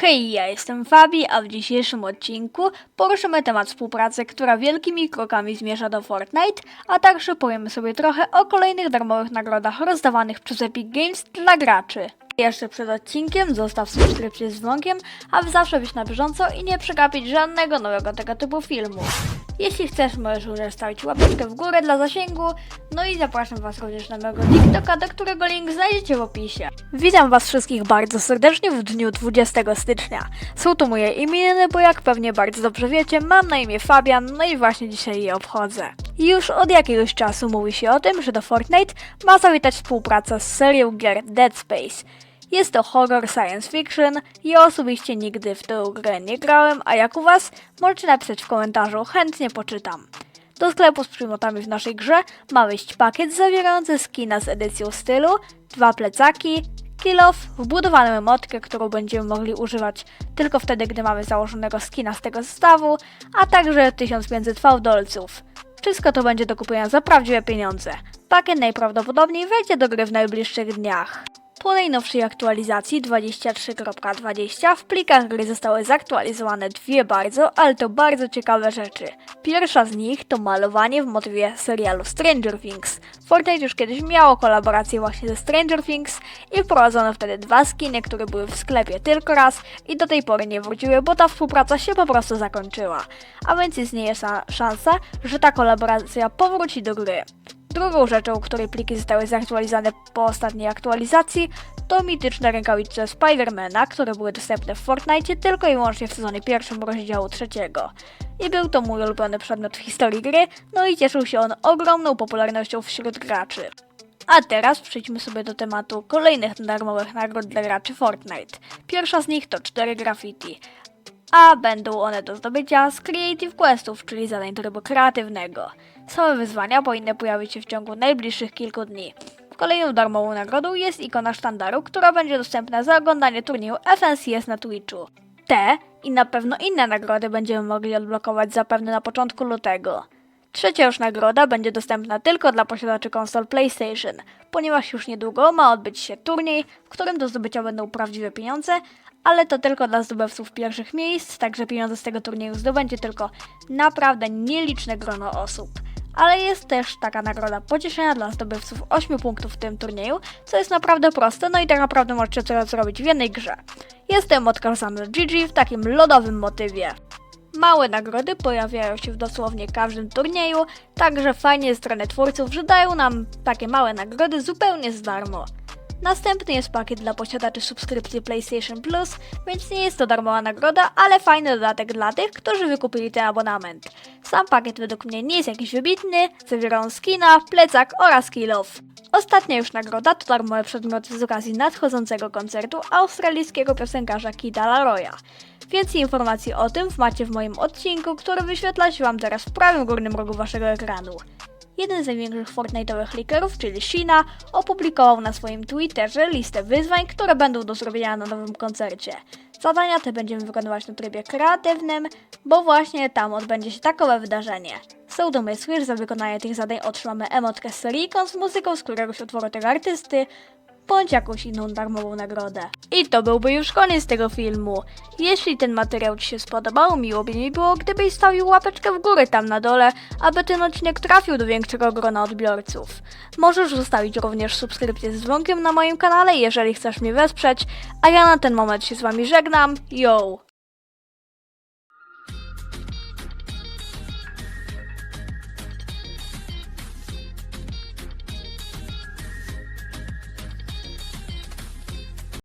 Hej, ja jestem Fabi, a w dzisiejszym odcinku poruszymy temat współpracy, która wielkimi krokami zmierza do Fortnite, a także powiemy sobie trochę o kolejnych darmowych nagrodach rozdawanych przez Epic Games dla graczy. Jeszcze przed odcinkiem zostaw subskrypcję z dzwonkiem, aby zawsze być na bieżąco i nie przegapić żadnego nowego tego typu filmu. Jeśli chcesz, możesz również stawić łapeczkę w górę dla zasięgu, no i zapraszam Was również na mojego TikToka, do którego link znajdziecie w opisie. Witam Was wszystkich bardzo serdecznie w dniu 20 stycznia. Są to moje imieniny, bo jak pewnie bardzo dobrze wiecie, mam na imię Fabian, no i właśnie dzisiaj je obchodzę. Już od jakiegoś czasu mówi się o tym, że do Fortnite ma zawitać współpraca z serią gier Dead Space. Jest to horror science fiction. Ja osobiście nigdy w tę grę nie grałem, a jak u was? Możecie napisać w komentarzu, chętnie poczytam. Do sklepu z przymiotami w naszej grze ma wejść pakiet zawierający skina z edycją stylu, dwa plecaki, kill off, wbudowaną emotkę, którą będziemy mogli używać tylko wtedy, gdy mamy założonego skina z tego zestawu, a także 1500 fałdolców. Wszystko to będzie do kupienia za prawdziwe pieniądze. Pakiet najprawdopodobniej wejdzie do gry w najbliższych dniach. Po najnowszej aktualizacji 23.20 w plikach gry zostały zaktualizowane dwie bardzo, ale to bardzo ciekawe rzeczy. Pierwsza z nich to malowanie w motywie serialu Stranger Things. Fortnite już kiedyś miało kolaborację właśnie ze Stranger Things i wprowadzono wtedy dwa skiny, które były w sklepie tylko raz i do tej pory nie wróciły, bo ta współpraca się po prostu zakończyła. A więc istnieje sa- szansa, że ta kolaboracja powróci do gry. Drugą rzeczą, której pliki zostały zaktualizowane po ostatniej aktualizacji, to mityczne rękawice Spidermana, które były dostępne w Fortnite tylko i wyłącznie w sezonie pierwszym rozdziału trzeciego. I był to mój ulubiony przedmiot w historii gry, no i cieszył się on ogromną popularnością wśród graczy. A teraz przejdźmy sobie do tematu kolejnych darmowych nagród dla graczy Fortnite. Pierwsza z nich to 4 graffiti, a będą one do zdobycia z Creative Questów, czyli zadań trybu kreatywnego. Same wyzwania powinny pojawić się w ciągu najbliższych kilku dni. Kolejną darmową nagrodą jest ikona sztandaru, która będzie dostępna za oglądanie turnieju FNCS na Twitchu. Te i na pewno inne nagrody będziemy mogli odblokować zapewne na początku lutego. Trzecia już nagroda będzie dostępna tylko dla posiadaczy konsol PlayStation, ponieważ już niedługo ma odbyć się turniej, w którym do zdobycia będą prawdziwe pieniądze, ale to tylko dla zdobywców pierwszych miejsc, także pieniądze z tego turnieju zdobędzie tylko naprawdę nieliczne grono osób. Ale jest też taka nagroda pocieszenia dla zdobywców 8 punktów w tym turnieju, co jest naprawdę proste, no i tak naprawdę możecie to zrobić w jednej grze. Jestem odkazany GG w takim lodowym motywie. Małe nagrody pojawiają się w dosłownie każdym turnieju, także fajnie strony twórców, że dają nam takie małe nagrody zupełnie za darmo. Następny jest pakiet dla posiadaczy subskrypcji PlayStation Plus, więc nie jest to darmowa nagroda, ale fajny dodatek dla tych, którzy wykupili ten abonament. Sam pakiet według mnie nie jest jakiś wybitny, zawiera on skina, plecak oraz kill off. Ostatnia już nagroda to darmowe przedmioty z okazji nadchodzącego koncertu australijskiego piosenkarza Kida Laroya. Więcej informacji o tym macie w moim odcinku, który wyświetla się Wam teraz w prawym górnym rogu Waszego ekranu. Jeden z największych Fortnite'owych leakerów, czyli Shina, opublikował na swoim Twitterze listę wyzwań, które będą do zrobienia na nowym koncercie. Zadania te będziemy wykonywać na trybie kreatywnym, bo właśnie tam odbędzie się takowe wydarzenie. Są domysły, że za wykonanie tych zadań otrzymamy emotkę z serii ikon z muzyką z któregoś utworu tego artysty, bądź jakąś inną darmową nagrodę. I to byłby już koniec tego filmu. Jeśli ten materiał Ci się spodobał, miło by mi było, gdybyś stawił łapeczkę w górę tam na dole, aby ten odcinek trafił do większego grona odbiorców. Możesz zostawić również subskrypcję z dzwonkiem na moim kanale, jeżeli chcesz mnie wesprzeć, a ja na ten moment się z Wami żegnam. Yo!